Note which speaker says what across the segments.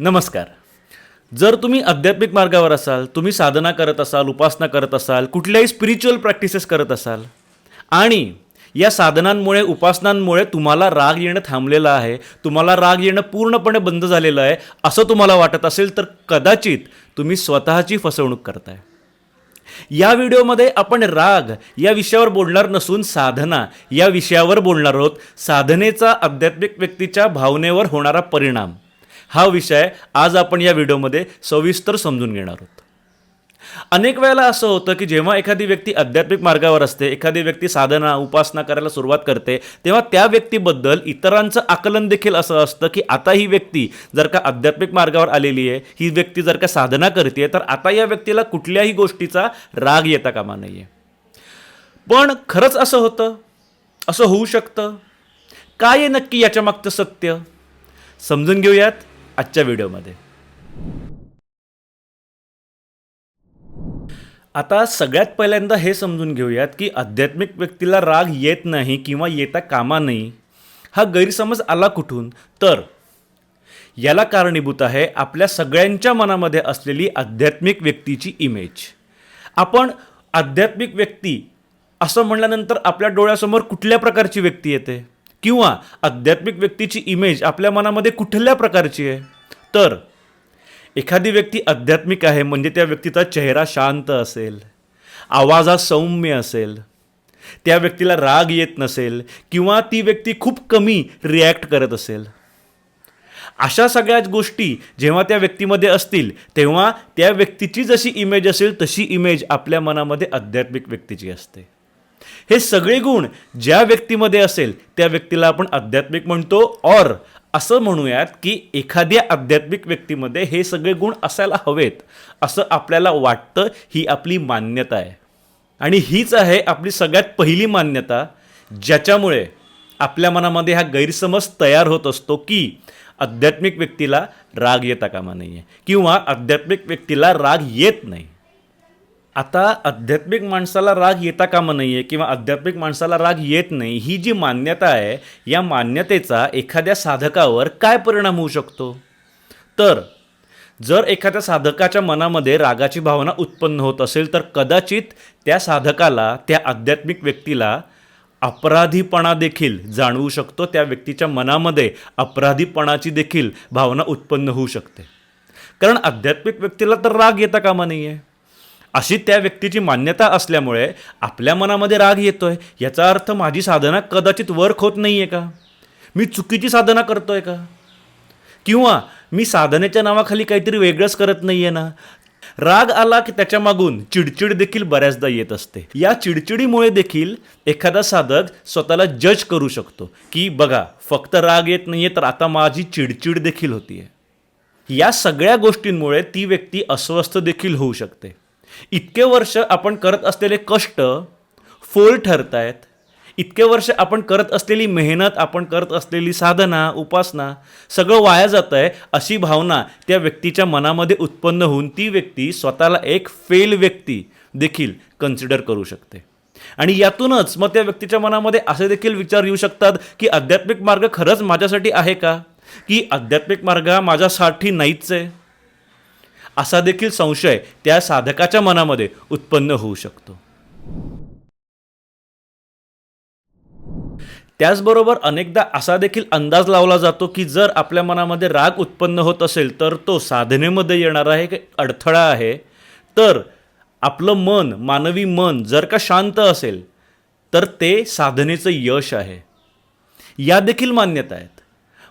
Speaker 1: नमस्कार. जर तुम्ही आध्यात्मिक मार्गावर असाल तुम्ही साधना करत असाल उपासना करत असाल कुठल्याही स्पिरिच्युअल प्रॅक्टिसेस करत असाल आणि या साधनांमुळे उपासनांमुळे तुम्हाला राग येणं थांबलेलं आहे तुम्हाला राग येणं पूर्णपणे बंद झालेलं आहे असं तुम्हाला वाटत असेल तर कदाचित तुम्ही स्वतःची फसवणूक करताय. या व्हिडिओमध्ये आपण राग या विषयावर बोलणार नसून साधना या विषयावर बोलणार आहोत. साधनेचा आध्यात्मिक व्यक्तीच्या भावनेवर होणारा परिणाम. हा विषय आज आपण या व्हिडिओमध्ये सविस्तर समजून घेणार आहोत. अनेक वेळेला असं होतं की जेव्हा एखादी व्यक्ती आध्यात्मिक मार्गावर असते एखादी व्यक्ती साधना उपासना करायला सुरुवात करते तेव्हा त्या व्यक्तीबद्दल इतरांचं आकलन देखील असं असतं की आता ही व्यक्ती जर का आध्यात्मिक मार्गावर आलेली आहे ही व्यक्ती जर का साधना करते तर आता या व्यक्तीला कुठल्याही गोष्टीचा राग येता कामा नाही आहे पण खरंच असं होतं? असं होऊ शकतं? काय आहे नक्की याच्या मागचं सत्य? समजून घेऊयात. आजच्या व्हिडिओमध्ये. आता सगळ्यात पहिल्यांदा हे समजून घेऊयात की आध्यात्मिक व्यक्तीला राग येत नाही किंवा येता कामा नाही हा गैरसमज आला कुठून? तर याला कारणीभूत आहे आपल्या सगळ्यांच्या मनामध्ये असलेली आध्यात्मिक व्यक्तीची इमेज आपण आध्यात्मिक व्यक्ती असं म्हणल्यानंतर आपल्या डोळ्यासमोर कुठल्या प्रकारची व्यक्ती येते? किंवा आध्यात्मिक व्यक्तीची इमेज आपल्या मनामध्ये कुठल्या प्रकारची आहे? तर एखादी व्यक्ती आध्यात्मिक आहे म्हणजे त्या व्यक्तीचा चेहरा शांत असेल आवाजा सौम्य असेल त्या व्यक्तीला राग येत नसेल किंवा ती व्यक्ती खूप कमी रिॲक्ट करत असेल. अशा सगळ्याच गोष्टी जेव्हा त्या व्यक्तीमध्ये असतील तेव्हा त्या व्यक्तीची जशी इमेज असेल तशी इमेज आपल्या मनामध्ये आध्यात्मिक व्यक्तीची असते. हे सगळे गुण ज्या व्यक्तीमध्ये असेल त्या व्यक्तीला आपण आध्यात्मिक म्हणतो. और असं म्हणूयात की एखाद्या आध्यात्मिक व्यक्तीमध्ये हे सगळे गुण असायला हवेत. असं आपल्याला वाटतं ही आपली मान्यता आहे. आणि हीच आहे आपली सगळ्यात पहिली मान्यता ज्याच्यामुळे आपल्या मनामध्ये हा गैरसमज तयार होत असतो की आध्यात्मिक व्यक्तीला राग येता कामा नाही आहे किंवा आध्यात्मिक व्यक्तीला राग येत नाही. आता आध्यात्मिक माणसाला राग येता कामा नाही आहे किंवा आध्यात्मिक माणसाला राग येत नाही ही जी मान्यता आहे या मान्यतेचा एखाद्या साधकावर काय परिणाम होऊ शकतो? तर जर एखाद्या साधकाच्या मनामध्ये रागाची भावना उत्पन्न होत असेल तर कदाचित त्या साधकाला त्या आध्यात्मिक व्यक्तीला अपराधीपणा देखील जाणवू शकतो. त्या व्यक्तीच्या मनामध्ये अपराधीपणाची देखील भावना उत्पन्न होऊ शकते. कारण आध्यात्मिक व्यक्तीला तर राग येता कामा नाही आहे अशी त्या व्यक्तीची मान्यता असल्यामुळे आपल्या मनामध्ये राग येतोय. याचा अर्थ माझी साधना कदाचित वर्क होत नाही आहे का? मी चुकीची साधना करतो आहे का? किंवा मी साधनेच्या नावाखाली काहीतरी वेगळंच करत नाही आहे ना? राग आला की त्याच्या मागून चिडचिड देखील बऱ्याचदा येत असते. या चिडचिडीमुळे देखील एखादा साधक स्वतःला जज करू शकतो की बघा फक्त राग येत नाहीये तर आता माझी चिडचिड देखील होतीये. या सगळ्या गोष्टींमुळे ती व्यक्ती अस्वस्थ देखील होऊ शकते. इतके वर्ष आपण करत असलेले कष्ट फोल ठरत आहेत इतके वर्ष आपण करत असलेली मेहनत आपण करत असलेली साधना उपासना सगळं वाया जात आहे अशी भावना त्या व्यक्तीच्या मनामध्ये उत्पन्न होऊन ती व्यक्ती स्वतःला एक फेल व्यक्ती देखील कन्सिडर करू शकते. आणि यातूनच मग त्या व्यक्तीच्या मनामध्ये असे देखील विचार येऊ शकतात की आध्यात्मिक मार्ग खरंच माझ्यासाठी आहे का? की आध्यात्मिक मार्ग हा माझ्यासाठी नाहीच आहे? असा देखील संशय त्या साधकाच्या मनामध्ये उत्पन्न होऊ शकतो. त्याचबरोबर अनेकदा असा देखील अंदाज लावला जातो की जर आपल्या मनामध्ये राग उत्पन्न होत असेल तर तो साधनेमध्ये येणारा आहे एक अडथळा आहे. तर आपलं मन मानवी मन जर का शांत असेल तर ते साधनेचं यश आहे. या देखील मान्यता आहेत.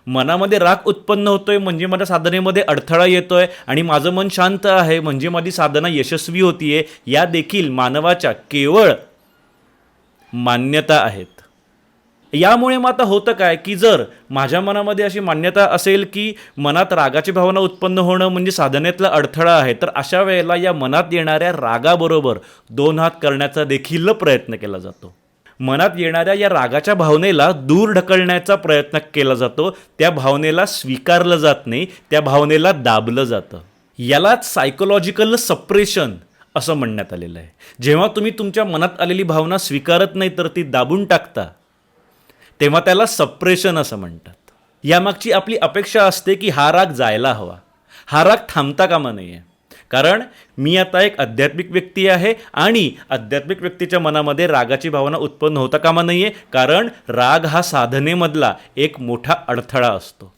Speaker 1: मनामध्ये राग उत्पन्न होतोय म्हणजे माझ्या साधनेमध्ये अडथळा येतोय आणि माझं मन शांत आहे म्हणजे माझी साधना यशस्वी होतीये या देखील मानवाच्या केवळ मान्यता आहेत. यामुळे मग आता होतं काय की जर माझ्या मनामध्ये अशी मान्यता असेल की मनात रागाची भावना उत्पन्न होणं म्हणजे साधनेतला अडथळा आहे तर अशा वेळेला या मनात येणाऱ्या रागाबरोबर दोन हात करण्याचा देखील प्रयत्न केला जातो. मनात येणाऱ्या या रागाच्या भावनेला दूर ढकलण्याचा प्रयत्न केला जातो. त्या भावनेला स्वीकारलं जात नाही त्या भावनेला दाबलं जातं. यालाच सायकोलॉजिकल सप्रेशन असं म्हणण्यात आलेलं आहे. जेव्हा तुम्ही तुमच्या मनात आलेली भावना स्वीकारत नाही तर ती दाबून टाकता तेव्हा त्याला सप्रेशन असं म्हणतात. यामागची आपली अपेक्षा असते की हा राग जायला हवा. हा राग थांबता कामा नाही आहे कारण मी आता एक आध्यात्मिक व्यक्ती आहे आणि आध्यात्मिक व्यक्तीच्या मनामध्ये रागाची भावना उत्पन्न होता कामा नाही आहे कारण राग हा साधनेमधला एक मोठा अडथळा असतो.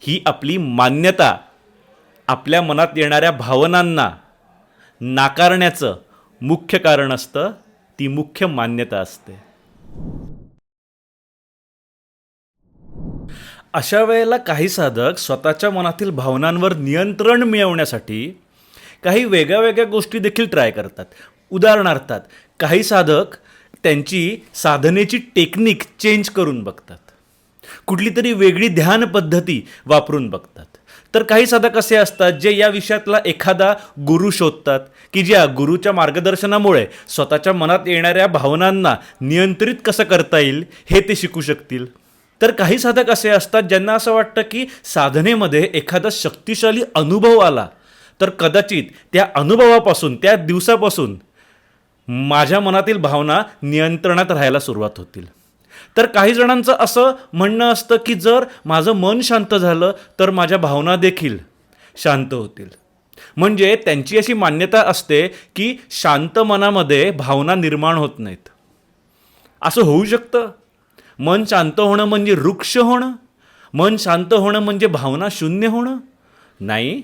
Speaker 1: ही आपली मान्यता आपल्या मनात येणाऱ्या भावनांना नाकारण्याचं मुख्य कारण असतं. ती मुख्य मान्यता असते. अशा वेळेला काही साधक स्वतःच्या मनातील भावनांवर नियंत्रण मिळवण्यासाठी काही वेगळ्या वेगळ्या गोष्टी देखील ट्राय करतात. उदाहरणार्थात काही साधक त्यांची साधनेची टेक्निक चेंज करून बघतात. कुठली तरी वेगळी ध्यान पद्धती वापरून बघतात. तर काही साधक असे असतात जे या विषयातला एखादा गुरु शोधतात की ज्या गुरुच्या मार्गदर्शनामुळे स्वतःच्या मनात येणाऱ्या भावनांना नियंत्रित कसं करता येईल हे ते शिकू शकतील. तर काही साधक असे असतात ज्यांना असं वाटतं की साधनेमध्ये एखादा शक्तिशाली अनुभव आला तर कदाचित त्या अनुभवापासून त्या दिवसापासून माझ्या मनातील भावना नियंत्रणात राहायला सुरुवात होतील. तर काही जणांचं असं म्हणणं असतं की जर माझं मन शांत झालं तर माझ्या भावना देखील शांत होतील. म्हणजे त्यांची अशी मान्यता असते की शांत मनामध्ये भावना निर्माण होत नाहीत. असं होऊ शकतं. मन शांत होणं म्हणजे वृक्ष होणं. मन शांत होणं म्हणजे भावना शून्य होणं. नाही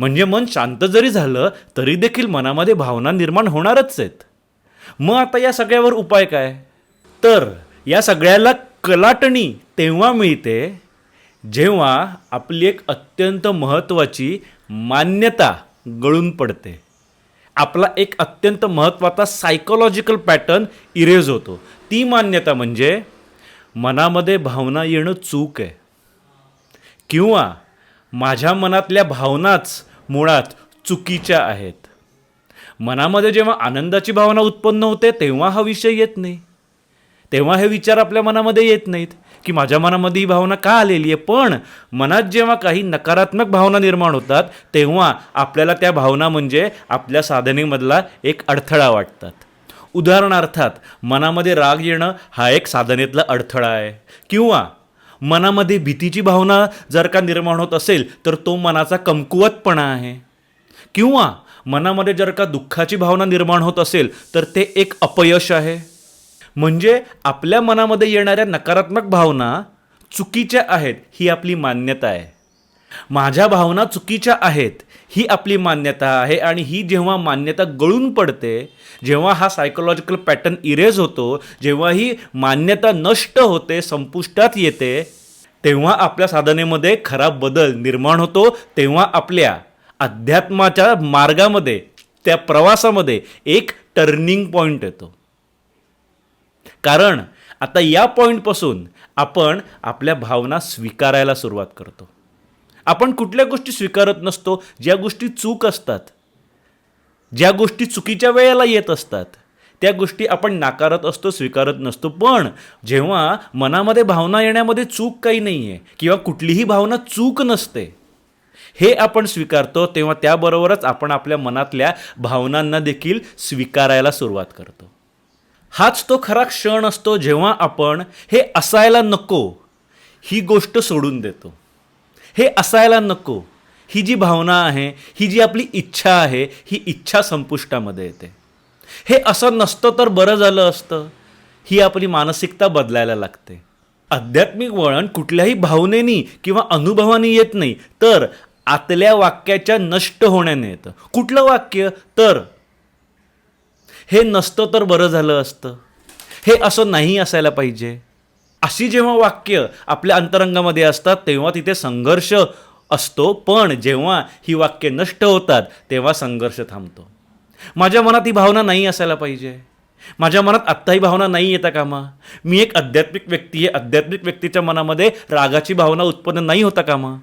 Speaker 1: म्हणजे मन शांत जरी झालं तरी देखील मनामध्ये भावना निर्माण होणारच आहेत. मग आता या सगळ्यावर उपाय काय? तर या सगळ्याला कलाटणी तेव्हा मिळते जेव्हा आपली एक अत्यंत महत्त्वाची मान्यता गळून पडते. आपला एक अत्यंत महत्त्वाचा सायकोलॉजिकल पॅटर्न इरेज होतो. ती मान्यता म्हणजे मनामध्ये भावना येणं चूक आहे. किंवा माझ्या मनातल्या भावनाच मुळात चुकीच्या आहेत. मनामध्ये जेव्हा आनंदाची भावना उत्पन्न होते तेव्हा हा विषय येत नाही. तेव्हा हे विचार आपल्या मनामध्ये येत नाहीत की माझ्या मनामध्ये ही भावना का आलेली आहे? पण मनात जेव्हा काही नकारात्मक भावना निर्माण होतात तेव्हा आपल्याला त्या भावना म्हणजे आपल्या साधनेमधला एक अडथळा वाटतात. उदाहरणार्थात मनामध्ये राग येणं हा एक साधनेतला अडथळा आहे. किंवा मनामध्ये भीतीची भावना जर का निर्माण होत असेल तर तो मनाचा कमकुवतपणा आहे. किंवा मनामध्ये जर का दुःखाची भावना निर्माण होत असेल तर ते एक अपयश आहे. म्हणजे आपल्या मनामध्ये येणाऱ्या नकारात्मक भावना चुकीच्या आहेत ही आपली मान्यता आहे. माझ्या भावना चुकीच्या आहेत ही आपली मान्यता आहे आणि ही जेव्हा मान्यता गळून पडते जेव्हा हा सायकोलॉजिकल पॅटर्न इरेज होतो जेव्हा ही मान्यता नष्ट होते संपुष्टात येते तेव्हा आपल्या साधनेमध्ये खराब बदल निर्माण होतो तेव्हा आपल्या अध्यात्माच्या मार्गामध्ये त्या प्रवासामध्ये एक टर्निंग पॉईंट येतो. कारण आता या पॉईंटपासून आपण आपल्या भावना स्वीकारायला सुरुवात करतो. आपण कुठल्या गोष्टी स्वीकारत नसतो ज्या गोष्टी चूक असतात. ज्या गोष्टी चुकीच्या वेळेला येत असतात त्या गोष्टी आपण नाकारत असतो स्वीकारत नसतो. पण जेव्हा मनामध्ये भावना येण्यामध्ये चूक काही नाही आहे किंवा कुठलीही भावना चूक नसते हे आपण स्वीकारतो तेव्हा त्याबरोबरच आपण आपल्या मनातल्या भावनांना देखील स्वीकारायला सुरुवात करतो. हाच तो खरा क्षण असतो जेव्हा आपण हे असायला नको ही गोष्ट सोडून देतो. हे असायला नको. ही जी भावना आहे ही जी आपली इच्छा आहे ही इच्छा संपुष्टामध्ये येते. हे असं नसतं तर बरं झालं असतं. ही आपली मानसिकता बदलायला लागते. आध्यात्मिक वळण कुठल्याही भावनेनी किंवा अनुभवाने येत नाही तर आतल्या वाक्याच्या नष्ट होण्याने येतं. कुठलं वाक्य? तर. हे नसतं तर बरं झालं असतं. हे असं नाही असायला पाहिजे. अशी जेव्हा वाक्य आपल्या अंतरंगामध्ये असतात तेव्हा तिथे संघर्ष असतो. पण जेव्हा ही वाक्य नष्ट होतात तेव्हा संघर्ष थांबतो. माझ्या मनात ही भावना नाही असायला पाहिजे. माझ्या मनात आत्ता ही भावना नाही येता कामा. मी एक आध्यात्मिक व्यक्ती आहे. आध्यात्मिक व्यक्तीच्या मनामध्ये रागाची भावना उत्पन्न नाही होता कामा.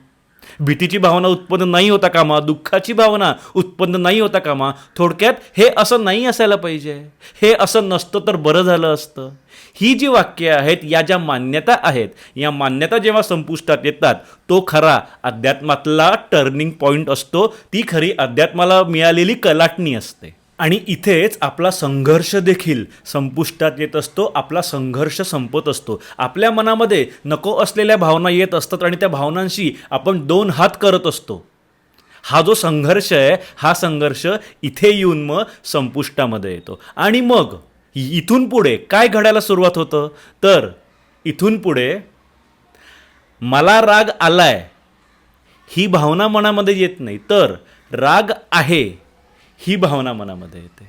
Speaker 1: भीतीची भावना उत्पन्न नाही होता कामा दुःखाची भावना उत्पन्न नाही होता कामा थोडक्यात हे असं नाही असायला पाहिजे. हे असं नसतं तर बरं झालं असतं. ही जी वाक्य आहेत या ज्या मान्यता आहेत या मान्यता जेव्हा संपुष्टात येतात तो खरा अध्यात्मातला टर्निंग पॉईंट असतो. ती खरी अध्यात्माला मिळालेली कलाटणी असते. आणि इथेच आपला संघर्ष देखील संपुष्टात येत असतो आपला संघर्ष संपत असतो. आपल्या मनामध्ये नको असलेल्या भावना येत असतात आणि त्या भावनांशी आपण दोन हात करत असतो. हा जो संघर्ष आहे हा संघर्ष इथे येऊन मग संपुष्टामध्ये येतो. आणि मग इथून पुढे काय घडायला सुरुवात होतं? तर इथून पुढे मला राग आलाय ही भावना मनामध्ये येत नाही. तर राग आहे. ही भावना मनामध्ये येते.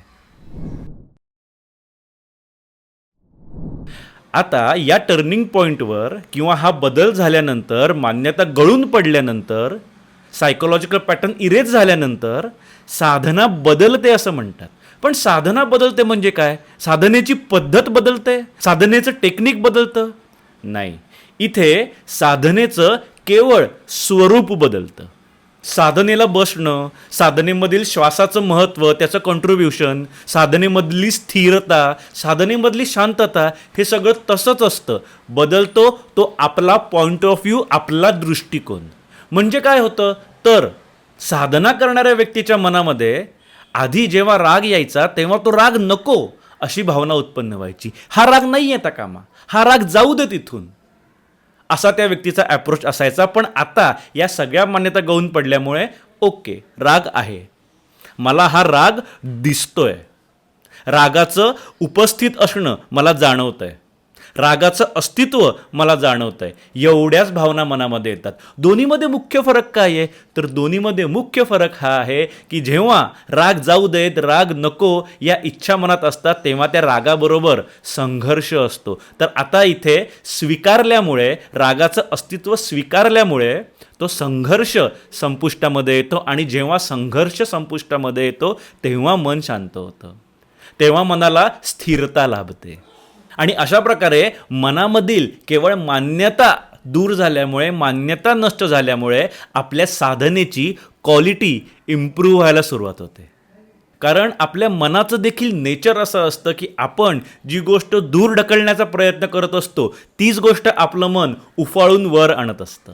Speaker 1: आता या टर्निंग पॉईंटवर किंवा हा बदल झाल्यानंतर मान्यता गळून पडल्यानंतर सायकोलॉजिकल पॅटर्न इरेज झाल्यानंतर साधना बदलते असं म्हणतात. पण साधना बदलते म्हणजे काय? साधनेची पद्धत बदलते? साधनेचं टेक्निक बदलतं? नाही. इथे साधनेचं केवळ स्वरूप बदलतं. साधनेला बसणं साधनेमधील श्वासाचं महत्त्व त्याचं कॉन्ट्रीब्युशन साधनेमधली स्थिरता साधनेमधली शांतता हे सगळं तसंच असतं. बदलतो तो आपला पॉईंट ऑफ व्ह्यू आपला दृष्टिकोन. म्हणजे काय होतं? तर साधना करणाऱ्या व्यक्तीच्या मनामध्ये आधी जेव्हा राग यायचा तेव्हा तो राग नको अशी भावना उत्पन्न व्हायची. हा राग नाही येता कामा. हा राग जाऊ दे तिथून असा त्या व्यक्तीचा ॲप्रोच असायचा. पण आता या सगळ्या मान्यता गळून पडल्यामुळे ओके राग आहे. मला हा राग दिसतोय. रागाचं उपस्थित असणं मला जाणवतं आहे रागाचं अस्तित्व मला जाणवतं आहे एवढ्याच भावना मनामध्ये येतात. दोन्हीमध्ये मुख्य फरक काय आहे? तर दोन्हीमध्ये मुख्य फरक हा आहे की जेव्हा राग जाऊ देत राग नको या इच्छा मनात असतात तेव्हा त्या रागाबरोबर संघर्ष असतो. तर आता इथे स्वीकारल्यामुळे रागाचं अस्तित्व स्वीकारल्यामुळे तो संघर्ष संपुष्टामध्ये येतो आणि जेव्हा संघर्ष संपुष्टामध्ये येतो तेव्हा मन शांत होतं. तेव्हा मनाला स्थिरता लाभते. आणि अशा प्रकारे मनामधील केवळ मान्यता दूर झाल्यामुळे मान्यता नष्ट झाल्यामुळे आपल्या साधनेची क्वालिटी इम्प्रूव्ह व्हायला सुरुवात होते. कारण आपल्या मनाचं देखील नेचर असं असतं की आपण जी गोष्ट दूर ढकलण्याचा प्रयत्न करत असतो तीच गोष्ट आपलं मन उफाळून वर आणत असतं.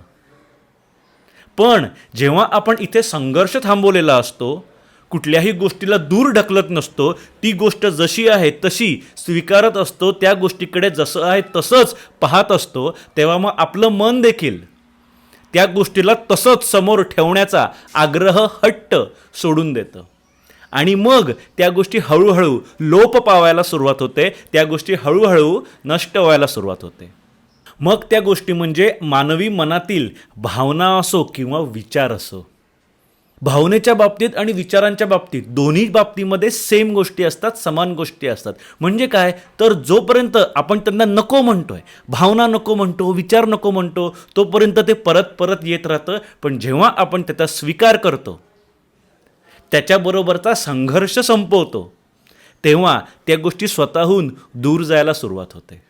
Speaker 1: पण जेव्हा आपण इथे संघर्ष थांबवलेला असतो कुठल्याही गोष्टीला दूर ढकलत नसतो. ती गोष्ट जशी आहे तशी स्वीकारत असतो. त्या गोष्टीकडे जसं आहे तसंच पाहत असतो. तेव्हा मग आपलं मन देखील त्या गोष्टीला तसंच समोर ठेवण्याचा आग्रह हट्ट सोडून देतं. आणि मग त्या गोष्टी हळूहळू लोप पावायला सुरुवात होते. त्या गोष्टी हळूहळू नष्ट व्हायला सुरुवात होते. मग त्या गोष्टी म्हणजे मानवी मनातील भावना असो किंवा विचार असो. भावनेच्या बाबतीत आणि विचारांच्या बाबतीत दोन्ही बाबतीमध्ये सेम गोष्टी असतात समान गोष्टी असतात. म्हणजे काय? तर जोपर्यंत आपण त्यांना नको म्हणतोय भावना नको म्हणतो विचार नको म्हणतो तोपर्यंत ते परत परत येत राहतं. पण जेव्हा आपण त्याचा स्वीकार करतो त्याच्याबरोबरचा संघर्ष संपवतो तेव्हा त्या गोष्टी स्वतःहून दूर जायला सुरुवात होते.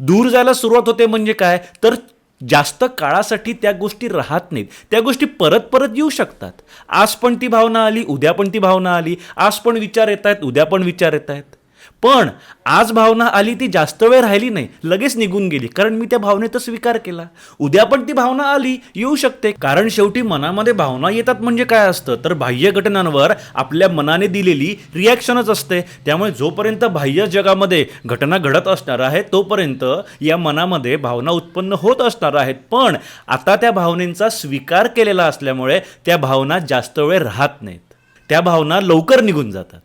Speaker 1: दूर जायला सुरुवात होते म्हणजे काय? तर जास्त काळासाठी त्या गोष्टी राहत नाहीत. त्या गोष्टी परत परत येऊ शकतात. आज पण ती भावना आली उद्या पण ती भावना आली. आज पण विचार येत आहेत उद्या पण विचार येत आहेत पण आज भावना आली ती जास्त वेळ राहिली नाही लगेच निघून गेली. कारण मी त्या भावनेचा स्वीकार केला. उद्या पण ती भावना आली येऊ शकते. कारण शेवटी मनामध्ये भावना येतात म्हणजे काय असतं? तर बाह्य घटनांवर आपल्या मनाने दिलेली रिॲक्शनच असते. त्यामुळे जोपर्यंत बाह्य जगामध्ये घटना घडत असणार आहे तोपर्यंत या मनामध्ये भावना उत्पन्न होत असणार आहेत. पण आता त्या भावनेचा स्वीकार केलेला असल्यामुळे त्या भावना जास्त वेळ राहत नाहीत. त्या भावना लवकर निघून जातात.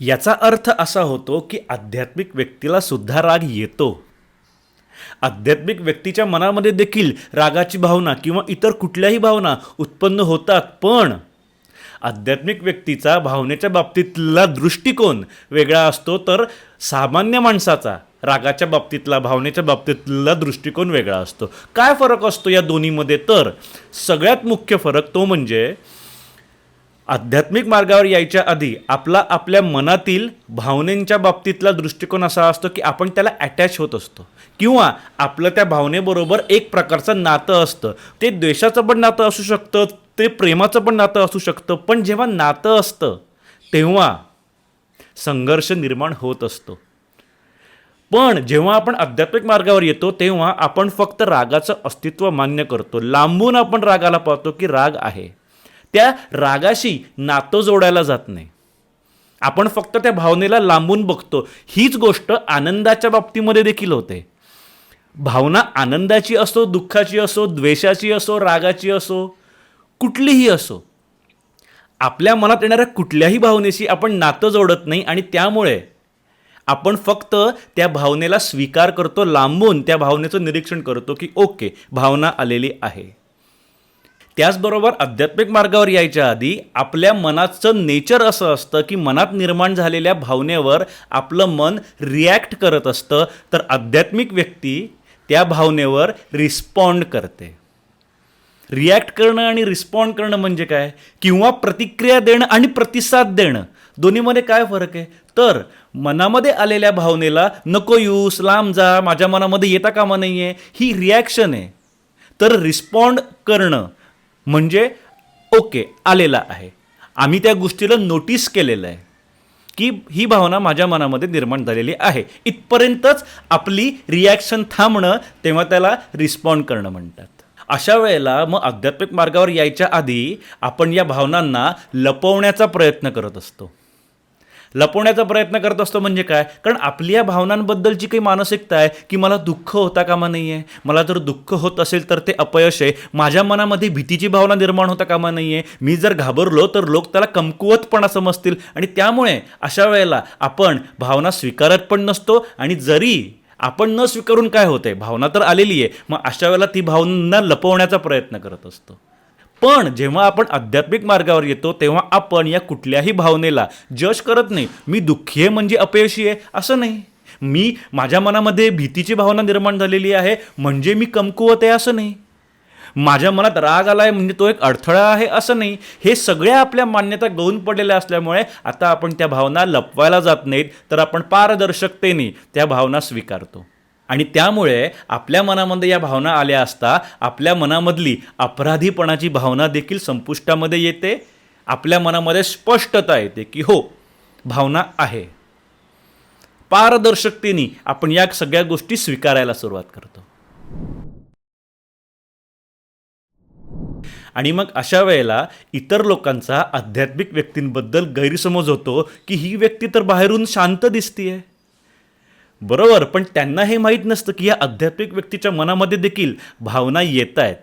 Speaker 1: याचा अर्थ असा होतो की आध्यात्मिक व्यक्तीला सुद्धा राग येतो. आध्यात्मिक व्यक्तीच्या मनामध्ये देखील रागाची भावना किंवा इतर कुठल्याही भावना उत्पन्न होतात पण आध्यात्मिक व्यक्तीचा भावनेच्या बाबतीतला दृष्टिकोन वेगळा असतो तर सामान्य माणसाचा रागाच्या बाबतीतला भावनेच्या बाबतीतला दृष्टिकोन वेगळा असतो. काय फरक असतो या दोन्हीमध्ये? तर सगळ्यात मुख्य फरक तो म्हणजे आध्यात्मिक मार्गावर यायच्या आधी आपला आपल्या मनातील भावनेंच्या बाबतीतला दृष्टिकोन असा असतो की आपण त्याला अटॅच होत असतो. किंवा आपलं त्या भावनेबरोबर एक प्रकारचं नातं असतं. ते द्वेषाचं पण नातं असू शकतं ते प्रेमाचं पण नातं असू शकतं पण जेव्हा नातं असतं तेव्हा संघर्ष निर्माण होत असतो. पण जेव्हा आपण आध्यात्मिक मार्गावर येतो तेव्हा आपण फक्त रागाचं अस्तित्व मान्य करतो. लांबून आपण रागाला पाहतो की राग आहे. त्या रागाशी नातं जोडायला जात नाही. आपण फक्त त्या भावनेला लांबून बघतो. हीच गोष्ट आनंदाच्या बाबतीमध्ये देखील होते. भावना आनंदाची असो दुःखाची असो द्वेषाची असो रागाची असो कुठलीही असो आपल्या मनात येणाऱ्या कुठल्याही भावनेशी आपण नातं जोडत नाही आणि त्यामुळे आपण फक्त त्या भावनेला स्वीकार करतो लांबून त्या भावनेचं निरीक्षण करतो की ओके भावना आलेली आहे. त्याचबरोबर आध्यात्मिक मार्गावर यायच्या आधी आपल्या मनाचं नेचर असं असतं की मनात निर्माण झालेल्या भावनेवर आपलं मन रिॲक्ट करत असतं तर आध्यात्मिक व्यक्ती त्या भावनेवर रिस्पॉन्ड करते. रिॲक्ट करणं आणि रिस्पॉन्ड करणं म्हणजे काय? किंवा प्रतिक्रिया देणं आणि प्रतिसाद देणं. दोन्हीमध्ये काय फरक आहे? तर मनामध्ये आलेल्या भावनेला नको यूस लांब जा माझ्या मनामध्ये येता कामा नाही आहे ही रिॲक्शन आहे. तर रिस्पॉन्ड करणं म्हणजे ओके आलेला आहे. आम्ही त्या गोष्टीला नोटीस केलेलं आहे की ही भावना माझ्या मनामध्ये निर्माण झालेली आहे. इथपर्यंतच आपली रिॲक्शन थांबणं तेव्हा त्याला रिस्पॉन्ड करणं म्हणतात. अशा वेळेला मग आध्यात्मिक मार्गावर यायच्या आधी आपण या भावनांना लपवण्याचा प्रयत्न करत असतो. लपवण्याचा प्रयत्न करत असतो म्हणजे काय? कारण आपल्या भावनांबद्दलची काही मानसिकता आहे की मला दुःख होता कामा नाही आहे मला जर दुःख होत असेल तर ते अपयश आहे. माझ्या मनामध्ये भीतीची भावना निर्माण होता कामा नाही आहे मी जर घाबरलो तर लोक त्याला कमकुवतपणा समजतील. आणि त्यामुळे अशा वेळेला आपण भावना स्वीकारत पण नसतो आणि जरी आपण न स्वीकारून काय होते भावना तर आलेली आहे मग अशा वेळेला ती भावना लपवण्याचा प्रयत्न करत असतो. पण जेव्हा आपण आध्यात्मिक मार्गावर येतो तेव्हा आपण या कुठल्याही भावनेला जज करत नाही. मी दुःखी आहे म्हणजे अपयशी आहे असं नाही. मी माझ्या मनामध्ये भीतीची भावना निर्माण झालेली आहे म्हणजे मी कमकुवत आहे असं नाही. माझ्या मनात राग आला आहे म्हणजे तो एक अडथळा आहे असं नाही. हे सगळ्या आपल्या मान्यता गळून पडलेल्या असल्यामुळे आता आपण त्या भावना लपवायला जात नाहीत तर आपण पारदर्शकतेने त्या भावना स्वीकारतो. आणि त्यामुळे आपल्या मनामध्ये या भावना आल्या असता आपल्या मनामधली अपराधीपणाची भावना देखील संपुष्टामध्ये येते. आपल्या मनामध्ये स्पष्टता येते की हो भावना आहे. पारदर्शकतेने आपण या सगळ्या गोष्टी स्वीकारायला सुरुवात करतो. आणि मग अशा वेळेला इतर लोकांचा आध्यात्मिक व्यक्तींबद्दल गैरसमज होतो की ही व्यक्ती तर बाहेरून शांत दिसतीये. बरोबर पण त्यांना हे माहीत नसतं की या आध्यात्मिक व्यक्तीच्या मनामध्ये देखील भावना येत आहेत.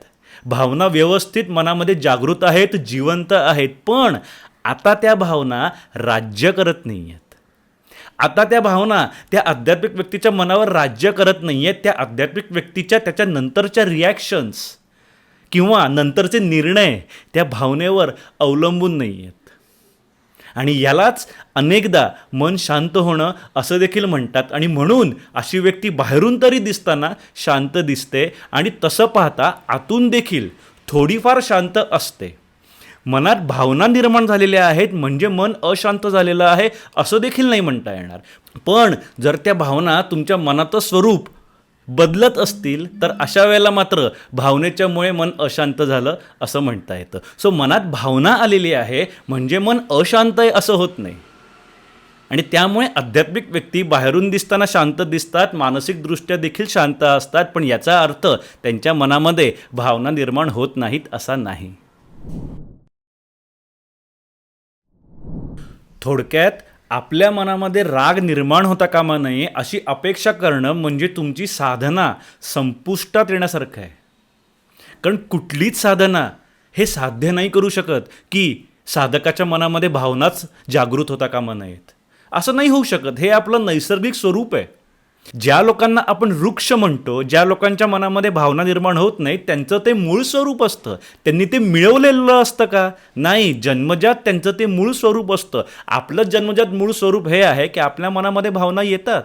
Speaker 1: भावना व्यवस्थित मनामध्ये जागृत आहेत जिवंत आहेत पण आता त्या भावना राज्य करत नाही आहेत आता त्या भावना त्या आध्यात्मिक व्यक्तीच्या मनावर राज्य करत नाही आहेत त्या आध्यात्मिक व्यक्तीच्या त्याच्या नंतरच्या रिॲक्शन्स किंवा नंतरचे निर्णय त्या भावनेवर अवलंबून नाही आहेत आणि यालाच अनेकदा मन शांत होणं असं देखील म्हणतात. आणि म्हणून अशी व्यक्ती बाहेरून तरी दिसताना शांत दिसते आणि तसं पाहता आतून देखील थोडीफार शांत असते. मनात भावना निर्माण झालेल्या आहेत म्हणजे मन अशांत झालेलं आहे असं देखील नाही म्हणता येणार. पण जर त्या भावना तुमच्या मनाचं स्वरूप बदलत असतील तर अशा वेळेला मात्र भावनेच्यामुळे मन अशांत झालं असं म्हणता येतं. सो मनात भावना आलेली आहे म्हणजे मन अशांत आहे असं होत नाही. आणि त्यामुळे आध्यात्मिक व्यक्ती बाहेरून दिसताना शांत दिसतात मानसिकदृष्ट्या देखील शांत असतात पण याचा अर्थ त्यांच्या मनामध्ये भावना निर्माण होत नाहीत असा नाही. थोडक्यात आपल्या मनामध्ये राग निर्माण होता कामा नये अशी अपेक्षा करणं म्हणजे तुमची साधना संपुष्टात येण्यासारखं आहे. कारण कुठलीच साधना हे साध्य नाही करू शकत की साधकाच्या मनामध्ये भावनाच जागृत होता कामा नयेत. असं नाही होऊ शकत. हे आपलं नैसर्गिक स्वरूप आहे. ज्या लोकांना आपण वृक्ष म्हणतो ज्या लोकांच्या मनामध्ये भावना निर्माण होत नाही त्यांचं ते मूळ स्वरूप असतं. त्यांनी ते मिळवलेलं असतं का? नाही. जन्मजात त्यांचं ते मूळ स्वरूप असतं. आपलं जन्मजात मूळ स्वरूप हे आहे की आपल्या मनामध्ये भावना येतात.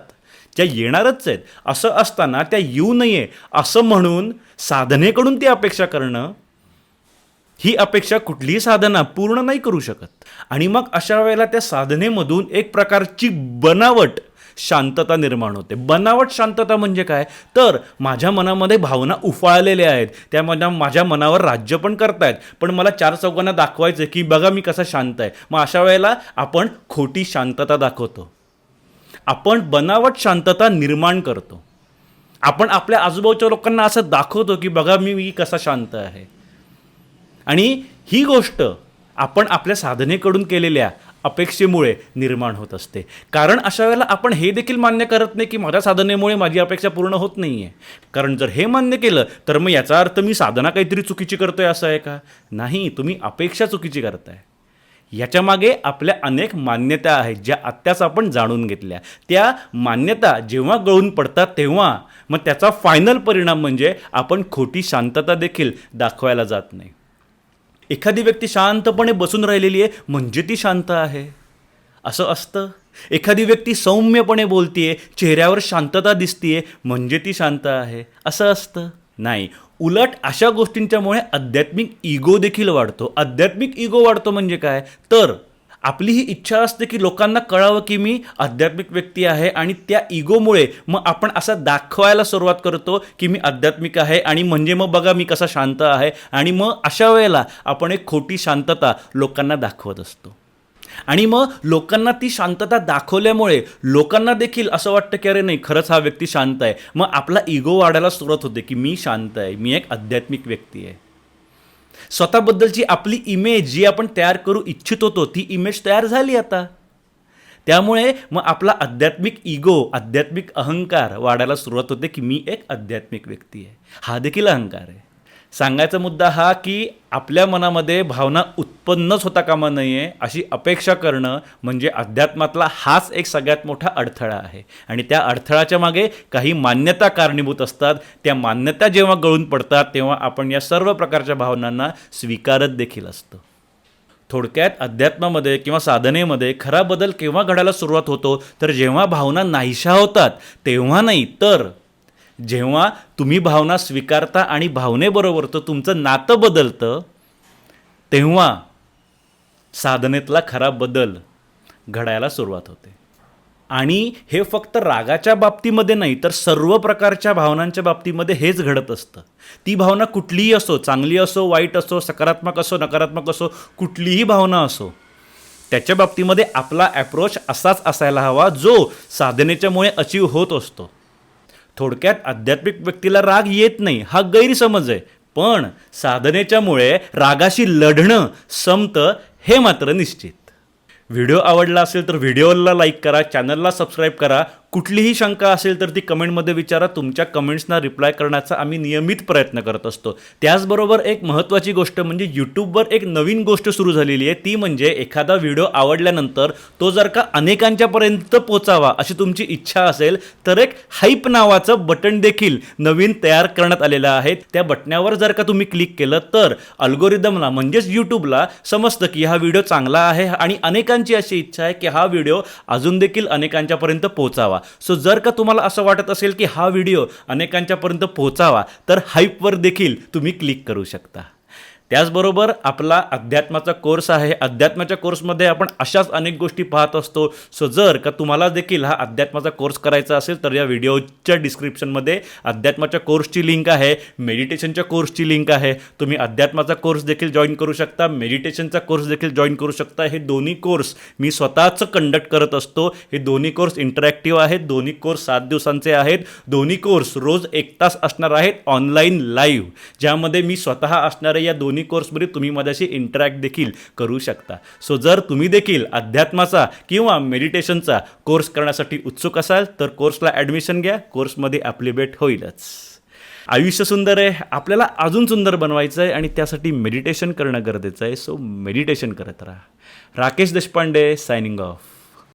Speaker 1: त्या येणारच आहेत. असं असताना त्या येऊ नये. असं म्हणून साधनेकडून ती अपेक्षा करणं ही अपेक्षा कुठलीही साधना पूर्ण नाही करू शकत. आणि मग अशा वेळेला त्या साधनेमधून एक प्रकारची बनावट शांतता निर्माण होते. बनावट शांतता म्हणजे काय? तर माझ्या मनामध्ये भावना उफाळलेल्या आहेत. त्या माझ्या माझ्या मनावर राज्य पण करतायत. पण मला चार चौघांना दाखवायचं की बघा मी कसा शांत आहे. मग अशा वेळेला आपण खोटी शांतता दाखवतो. आपण बनावट शांतता निर्माण करतो. आपण आपल्या आजूबाजूच्या लोकांना असं दाखवतो की बघा मी मी कसा शांत आहे. आणि ही गोष्ट आपण आपल्या साधनेकडून केलेल्या अपेक्षेमुळे निर्माण होत असते. कारण अशा वेळेला आपण हे देखील मान्य करत नाही की माझ्या साधनेमुळे माझी अपेक्षा पूर्ण होत नाही आहे कारण जर हे मान्य केलं तर मग याचा अर्थ मी साधना काहीतरी चुकीची करतोय असं आहे का? नाही तुम्ही अपेक्षा चुकीची करताय. याच्यामागे आपल्या अनेक मान्यता आहेत ज्या आत्ताच आपण जाणून घेतल्या. त्या मान्यता जेव्हा गळून पडतात तेव्हा मग त्याचा फायनल परिणाम म्हणजे आपण खोटी शांतता देखील दाखवायला जात नाही. एखादी व्यक्ती शांतपणे बसून राहिलेली आहे म्हणजे ती शांत आहे. असं असतं. एखादी व्यक्ती सौम्यपणे बोलतीये चेहऱ्यावर शांतता दिसतीये म्हणजे ती शांत आहे. असं असतं. नाही उलट अशा गोष्टींच्यामुळे आध्यात्मिक इगो देखील वाढतो. आध्यात्मिक इगो वाढतो म्हणजे काय? तर आपली ही इच्छा असते की लोकांना कळावं की मी आध्यात्मिक व्यक्ती आहे आणि त्या इगोमुळे मग आपण असं दाखवायला सुरुवात करतो की मी आध्यात्मिक आहे आणि म्हणजे मग बघा मी कसा शांत आहे. आणि मग अशा वेळेला आपण एक खोटी शांतता लोकांना दाखवत असतो. आणि मग लोकांना ती शांतता दाखवल्यामुळे लोकांना देखील असं वाटतं की अरे नाही खरंच हा व्यक्ती शांत आहे. मग आपला इगो वाढायला सुरुवात होते की मी शांत आहे मी एक आध्यात्मिक व्यक्ती आहे. स्वतःबद्दलची आपली इमेज जी आपण तयार करू इच्छित होतो ती इमेज तयार झाली आता. त्यामुळे मग आपला आध्यात्मिक इगो आध्यात्मिक अहंकार वाढायला सुरुवात होते की मी एक आध्यात्मिक व्यक्ती आहे. हा देखील अहंकार आहे. सांगायचा मुद्दा हा की आपल्या मनामध्ये भावना उत्पन्नच होता कामा नये अशी अपेक्षा करणं म्हणजे अध्यात्मातला हाच एक सगळ्यात मोठा अडथळा आहे. आणि त्या अडथळाच्या मागे काही मान्यता कारणीभूत असतात. त्या मान्यता जेव्हा गळून पडतात तेव्हा आपण या सर्व प्रकारच्या भावनांना स्वीकारत देखील असतो. थोडक्यात अध्यात्मामध्ये किंवा साधनेमध्ये खरा बदल केव्हा घडायला सुरुवात होतो तर जेव्हा भावना नाहीशा होतात तेव्हा नाही तर जेव्हा तुम्ही भावना स्वीकारता आणि भावनेबरोबर तर तुमचं नातं बदलतं तेव्हा साधनेतला खरा बदल घडायला सुरुवात होते. आणि हे फक्त रागाच्या बाबतीमध्ये नाही तर सर्व प्रकारच्या भावनांच्या बाबतीमध्ये हेच घडत असतं. ती भावना कुठलीही असो चांगली असो वाईट असो सकारात्मक असो नकारात्मक असो कुठलीही भावना असो त्याच्या बाबतीमध्ये आपला ॲप्रोच असाच असायला हवा जो साधनेच्यामुळे अचीव होत असतो. थोडक्यात आध्यात्मिक व्यक्तीला राग येत नाही हा गैरसमज आहे. पण साधनेच्यामुळे रागाशी लढणं संपतं हे मात्र निश्चित. व्हिडिओ आवडला असेल तर व्हिडिओला लाईक करा चॅनलला सबस्क्राईब करा. कुठलीही शंका असेल तर ती कमेंटमध्ये विचारा. तुमच्या कमेंट्सना रिप्लाय करण्याचा आम्ही नियमित प्रयत्न करत असतो. त्याचबरोबर एक महत्त्वाची गोष्ट म्हणजे यूट्यूबवर एक नवीन गोष्ट सुरू झालेली आहे. ती म्हणजे एखादा व्हिडिओ आवडल्यानंतर तो जर का अनेकांच्यापर्यंत पोचावा अशी तुमची इच्छा असेल तर एक हाईप नावाचं बटन देखील नवीन तयार करण्यात आलेलं आहे. त्या बटण्यावर जर का तुम्ही क्लिक केलं तर अल्गोरिदमला म्हणजेच यूट्यूबला समजतं की हा व्हिडिओ चांगला आहे आणि अनेकांची अशी इच्छा आहे की हा व्हिडिओ अजून देखील अनेकांच्यापर्यंत पोचावा. सो जर का तुम्हाला असं वाटत असेल की हा व्हिडिओ अनेकांच्यापर्यंत पोहोचावा तर हाईपवर देखील तुम्ही क्लिक करू शकता. त्याचबरोबर आपला अध्यात्माचा कोर्स आहे. अध्यात्माच्या कोर्समध्ये आपण अशाच अनेक गोष्टी पाहत असतो. सो जर का तुम्हाला देखील हा अध्यात्माचा कोर्स करायचा असेल तर या व्हिडिओच्या डिस्क्रिप्शनमध्ये अध्यात्माच्या कोर्सची लिंक आहे. मेडिटेशनच्या कोर्सची लिंक आहे. तुम्ही अध्यात्माचा कोर्स देखील जॉईन करू शकता. मेडिटेशनचा कोर्स देखील जॉईन करू शकता. हे दोन्ही कोर्स मी स्वतःच कंडक्ट करत असतो. हे दोन्ही कोर्स इंटरॅक्टिव्ह आहेत. दोन्ही कोर्स सात दिवसांचे आहेत. दोन्ही कोर्स रोज एक तास असणार आहेत ऑनलाईन लाईव्ह ज्यामध्ये मी स्वतः असणाऱ्या या दोन्ही दोन्ही कोर्समध्ये तुम्ही माझ्याशी इंटरॅक्ट देखील करू शकता. सो जर तुम्ही देखील अध्यात्माचा किंवा मेडिटेशनचा कोर्स करण्यासाठी उत्सुक असाल तर कोर्सला ॲडमिशन घ्या. कोर्समध्ये आपली भेट होईलच. आयुष्य सुंदर आहे. आपल्याला अजून सुंदर बनवायचं आहे आणि त्यासाठी मेडिटेशन करणं गरजेचं आहे. सो मेडिटेशन करत राहा. Rakesh Deshpande signing off